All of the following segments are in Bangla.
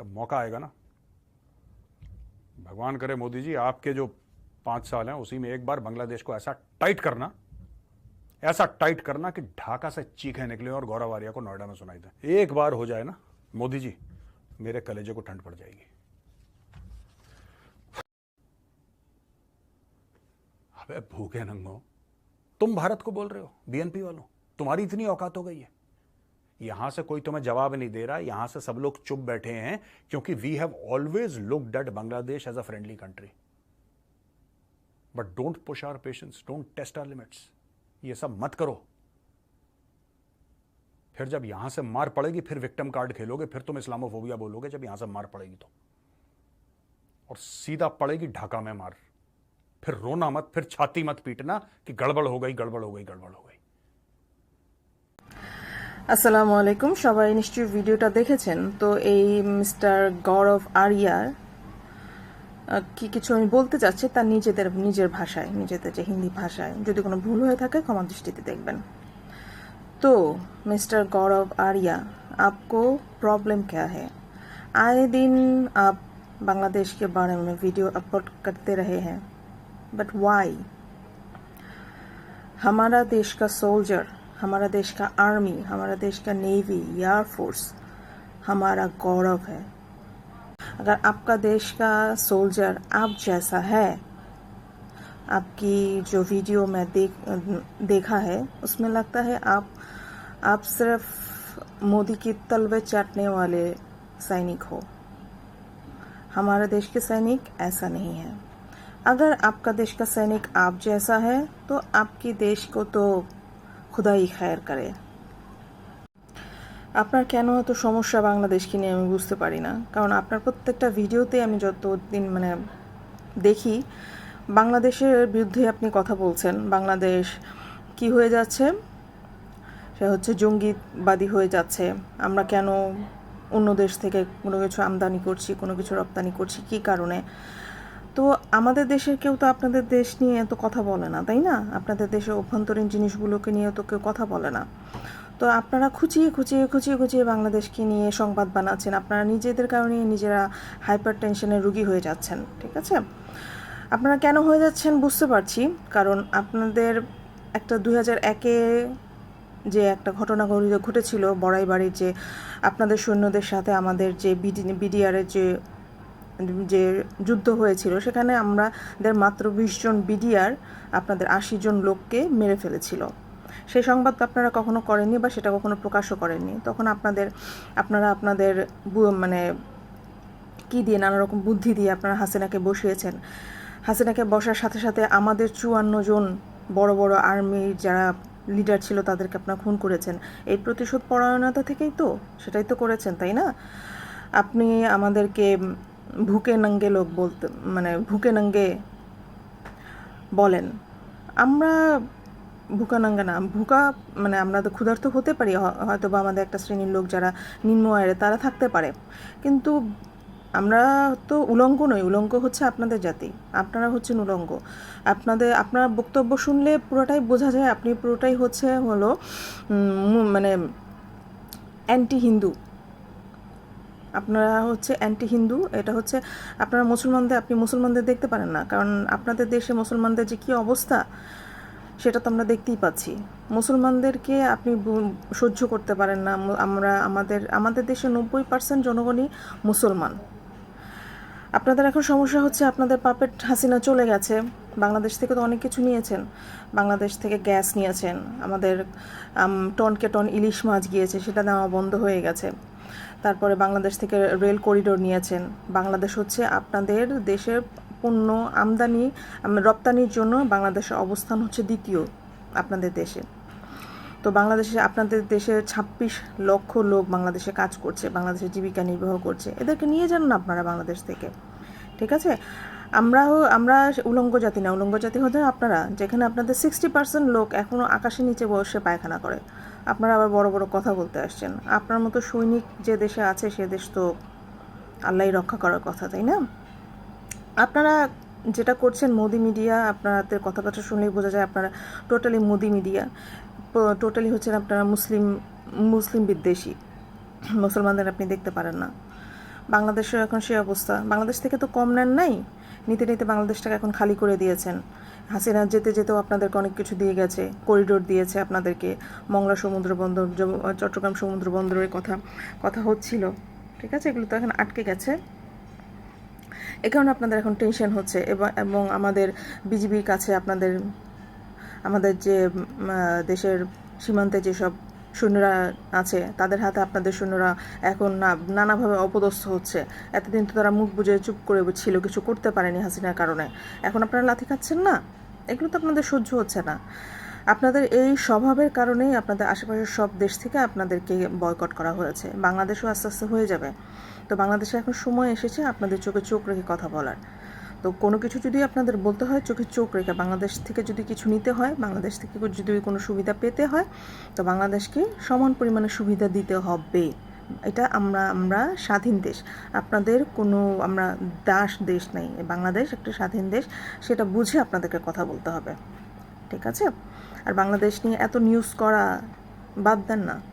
जब मौका आएगा ना, भगवान करे मोदी जी, आपके जो पाँच साल हैं, उसी में एक बार बांग्लादेश को ऐसा टाइट करना, ऐसा टाइट करना कि ढाका से चीखें निकले और गौरव आर्या को नोएडा में सुनाई दे। एक बार हो जाए ना, मोदी जी, मेरे कलेजे को ठंड पड़ जाएगी। अबे भूखे नंगो, तुम भारत को बोल रहे हो बीएनपी वालों, तुम्हारी इतनी औकात हो गई है। यहाँ से कोई तुम्हें जवाब नहीं दे रहा, यहाँ से सब लोग चुप बैठे हैं, क्योंकि we have always looked at Bangladesh as a friendly country but don't push our patience don't test our limits ये सब मत करो। फिर जब यहाँ से मार पड़ेगी, फिर विक्टिम कार्ड खेलोगे, फिर तुम इस्लामोफोबिया बोलोगे, जब यहाँ से मार पड़ेगी तो। और सीधा पड़ेगी ढाका में मार। फिर रोना मत, फिर छाती मत पीटना कि गड़बड़ हो गई, गड़बड़ हो गई, गड़बड़ हो गई। আসসালামু আলাইকুম সবাই নিশ্চয়ই ভিডিওটা দেখেছেন তো এই মিস্টার গৌরব আরিয়ার আহ, কি কিছু আমি বলতে চাচ্ছি তার নিজেদের নিজের ভাষায় নিজেদের যে হিন্দি ভাষায় যদি কোনো ভুল হয়ে থাকে ক্ষমা দৃষ্টিতে দেখবেন तो मिस्टर गौरव आर्या आपको प्रॉब्लम क्या है आए दिन आप बांग्लादेश के बारे में वीडियो अपलोड करते रहे हैं बट वाई हमारा देश का सोल्जर हमारा देश का आर्मी, हमारा देश का नेवी एयरफोर्स हमारा गौरव है। अगर आपका देश का सोल्जर आप जैसा है, आपकी जो वीडियो मैं देख, देखा है, उसमें लगता है आप आप सिर्फ़ मोदी की तलवे चाटने वाले सैनिक हो। हमारे देश के सैनिक ऐसा नहीं है। अगर आपका देश का सैनिक आप जैसा है तो आपके देश को तो খোদাই খায়ের কারে। আপনার কেন এত সমস্যা বাংলাদেশকে নিয়ে আমি বুঝতে পারি না? কারণ আপনার প্রত্যেকটা ভিডিওতে আমি যতদিন মানে দেখি, বাংলাদেশের বিরুদ্ধে আপনি কথা বলছেন। বাংলাদেশ কি হয়ে যাচ্ছে? সে হচ্ছে জঙ্গিবাদী হয়ে যাচ্ছে। আমরা কেন অন্য দেশ থেকে কোনো কিছু আমদানি করছি, কোনো কিছু রপ্তানি করছি, কী কারণে? তো আমাদের দেশের কেউ তো আপনাদের দেশ নিয়ে এত কথা বলে না, তাই না? আপনাদের দেশের অভ্যন্তরীণ জিনিসগুলোকে নিয়ে তো কেউ কথা বলে না। তো আপনারা খুঁচিয়ে খুঁচিয়ে খুঁচিয়ে খুঁচিয়ে বাংলাদেশকে নিয়ে সংবাদ বানাচ্ছেন। আপনারা নিজেদের কারণে নিজেরা হাইপার টেনশনের রুগী হয়ে যাচ্ছেন, ঠিক আছে? আপনারা কেন হয়ে যাচ্ছেন বুঝতে পারছি, কারণ আপনাদের একটা দুই হাজার একে যে একটা ঘটনা ঘটে- ঘটেছিল বড়াই বাড়ির যে আপনাদের সৈন্যদের সাথে আমাদের যে বিডি, বিডিআরের যে যে যুদ্ধ হয়েছিল, সেখানে আমাদের মাত্র বিশ জন বিডিআর আপনাদের আশি জন লোককে মেরে ফেলেছিল। সেই সংবাদ আপনারা কখনো করেননি বা সেটা কখনো প্রকাশও করেননি। তখন আপনাদের, আপনারা আপনাদের মানে কি দিয়ে, নানা রকম বুদ্ধি দিয়ে আপনারা হাসিনাকে বসিয়েছেন। হাসিনাকে বসার সাথে সাথে আমাদের চুয়ান্ন জন বড় বড় আর্মির যারা লিডার ছিল, তাদেরকে আপনারা খুন করেছেন। এই প্রতিশোধ পরায়ণতা থেকেই তো, সেটাই তো করেছেন, তাই না? আপনি আমাদেরকে ভুকে নঙ্গে লোক বলতে মানে ভুকে নঙ্গে বলেন। আমরা ভুকা নাঙ্গা না, ভুকা মানে আমরা তো ক্ষুধার্ত হতে পারি হয়তো বা আমাদের একটা শ্রেণির লোক যারা নিম্ন আয়ের, তারা থাকতে পারে। কিন্তু আমরা তো উলঙ্গ নই, উলঙ্গ হচ্ছে আপনাদের জাতি, আপনারা হচ্ছেন উলঙ্গ। আপনাদের, আপনার বক্তব্য শুনলে পুরোটাই বোঝা যায়, আপনি পুরোটাই হচ্ছে হলো মানে অ্যান্টি হিন্দু আপনারা হচ্ছে অ্যান্টি হিন্দু এটা হচ্ছে আপনারা মুসলমানদের, আপনি মুসলমানদের দেখতে পারেন না। কারণ আপনাদের দেশে মুসলমানদের যে কী অবস্থা, সেটা তো আমরা দেখতেই পাচ্ছি। মুসলমানদেরকে আপনি সহ্য করতে পারেন না। আমরা, আমাদের আমাদের দেশে নব্বই পার্সেন্ট জনগণই মুসলমান। আপনাদের এখন সমস্যা হচ্ছে আপনাদের পাপেট হাসিনা চলে গেছে। বাংলাদেশ থেকে তো অনেক কিছু নিয়েছেন। বাংলাদেশ থেকে গ্যাস নিয়েছেন। আমাদের আম, টনকে টন ইলিশ মাছ গিয়েছে সেটা নেওয়া বন্ধ হয়ে গেছে। তারপরে বাংলাদেশ থেকে রেল করিডোর নিয়েছেন। বাংলাদেশ হচ্ছে আপনাদের দেশের পণ্য আমদানি রপ্তানির জন্য বাংলাদেশের অবস্থান হচ্ছে দ্বিতীয় আপনাদের দেশে। তো বাংলাদেশে আপনাদের দেশে ছাব্বিশ লক্ষ লোক বাংলাদেশে কাজ করছে, বাংলাদেশে জীবিকা নির্বাহ করছে। এদেরকে নিয়ে যান না আপনারা বাংলাদেশ থেকে, ঠিক আছে? আমরাও, আমরা উলঙ্গ জাতি না, উলঙ্গ জাতি হতে আপনারা, যেখানে আপনাদের সিক্সটি পার্সেন্ট লোক এখনও আকাশের নিচে বসে পায়খানা করে। আপনারা আবার বড় বড় কথা বলতে আসছেন। আপনার মতো সৈনিক যে দেশে আছে, সে দেশ তো আল্লাহই রক্ষা করার কথা, তাই না? আপনারা যেটা করছেন মোদি মিডিয়া, আপনাদের কথাবার্তা শুনলেই বোঝা যায় আপনারা টোটালি মোদি মিডিয়া। টোটালি হচ্ছেন আপনারা মুসলিম মুসলিম বিদ্বেষী। মুসলমানদের আপনি দেখতে পারেন না। বাংলাদেশের এখন সেই অবস্থা। বাংলাদেশ থেকে তো কম নেন নাই। নিতে নিতে বাংলাদেশটাকে এখন খালি করে দিয়েছেন। হাসিনা যেতে, যেতেও আপনাদেরকে অনেক কিছু দিয়ে গেছে। করিডোর দিয়েছে আপনাদেরকে। মংলা সমুদ্র বন্দর চট্টগ্রাম সমুদ্র বন্দরের কথা কথা হচ্ছিল। ঠিক আছে? এগুলো তো এখন আটকে গেছে। এ কারণে আপনাদের এখন টেনশন হচ্ছে এবং এবং আমাদের বিজিবির কাছে আপনাদের আমাদের যে দেশের সীমান্তে যেসব সৈন্যরা আছে, তাদের হাতে আপনাদের সৈন্যরা এখন নানাভাবে অপদস্থ হচ্ছে। এতদিন তো তারা মুখ বুঝে চুপ করে ছিল, কিছু করতে পারেনি হাসিনার কারণে। এখন আপনারা লাথি খাচ্ছেন না? এগুলো তো আপনাদের সহ্য হচ্ছে না। আপনাদের এই স্বভাবের কারণেই আপনাদের আশেপাশের সব দেশ থেকে আপনাদেরকে বয়কট করা হয়েছে। বাংলাদেশও আস্তে আস্তে হয়ে যাবে। তো বাংলাদেশে এখন সময় এসেছে আপনাদের চোখে চোখ রেখে কথা বলার। তো কোনো কিছু যদি আপনাদের বলতে হয়, চোখে চোখ রেখে বাংলাদেশ থেকে যদি কিছু নিতে হয়, বাংলাদেশ থেকে যদি কোনো সুবিধা পেতে হয়, তো বাংলাদেশকে সমান পরিমাণে সুবিধা দিতে হবে। এটা আমরা আমরা স্বাধীন দেশ। আপনাদের কোনো, আমরা দাস দেশ নেই। বাংলাদেশ একটা স্বাধীন দেশ, সেটা বুঝে আপনাদেরকে কথা বলতে হবে। ঠিক আছে? আর বাংলাদেশ নিয়ে এত নিউজ করা বাদ দেন না।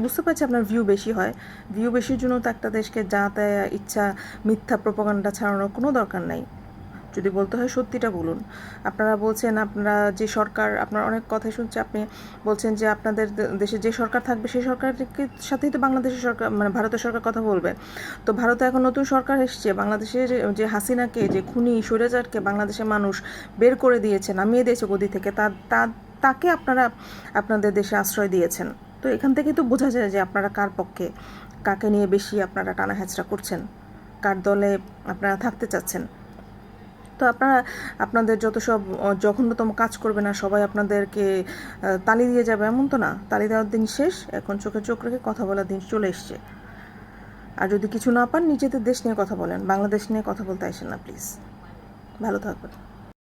বুঝতে পারছি আপনার ভিউ বেশি হয়। ভিউ বেশির জন্য তো একটা দেশকে যা ইচ্ছা, মিথ্যা প্রপাগান্ডা ছাড়ানোর কোনো দরকার নাই। যদি বলতে হয় সত্যিটা বলুন। আপনারা বলছেন আপনারা যে সরকার, আপনার অনেক কথাই শুনছে আপনি বলছেন যে আপনাদের দেশে যে সরকার থাকবে সেই সরকারের সাথেই তো বাংলাদেশের সরকার মানে ভারতের সরকার কথা বলবে। তো ভারতে এখন নতুন সরকার এসছে বাংলাদেশের যে হাসিনাকে, যে খুনি স্বৈরাচারকে বাংলাদেশের মানুষ বের করে দিয়েছে, নামিয়ে দিয়েছে গদি থেকে তা- তাকে আপনারা আপনাদের দেশে আশ্রয় দিয়েছেন। তো এখান থেকে তো বোঝা যায় যে আপনারা কার পক্ষে, কাকে নিয়ে বেশি আপনারা টানা হ্যাচড়া করছেন, কার দলে আপনারা থাকতে চাচ্ছেন। তো আপনারা, আপনাদের যত সব জঘন্যতম কাজ করবে না সবাই আপনাদেরকে তালি দিয়ে যাবে, এমন তো না। তালি দেওয়ার দিন শেষ, এখন চোখে চোখ রেখে কথা বলার দিন চলে এসছে। আর যদি কিছু না পান, নিজেদের দেশ নিয়ে কথা বলেন, বাংলাদেশ নিয়ে কথা বলতে আসেন না, প্লিজ। ভালো থাকবেন।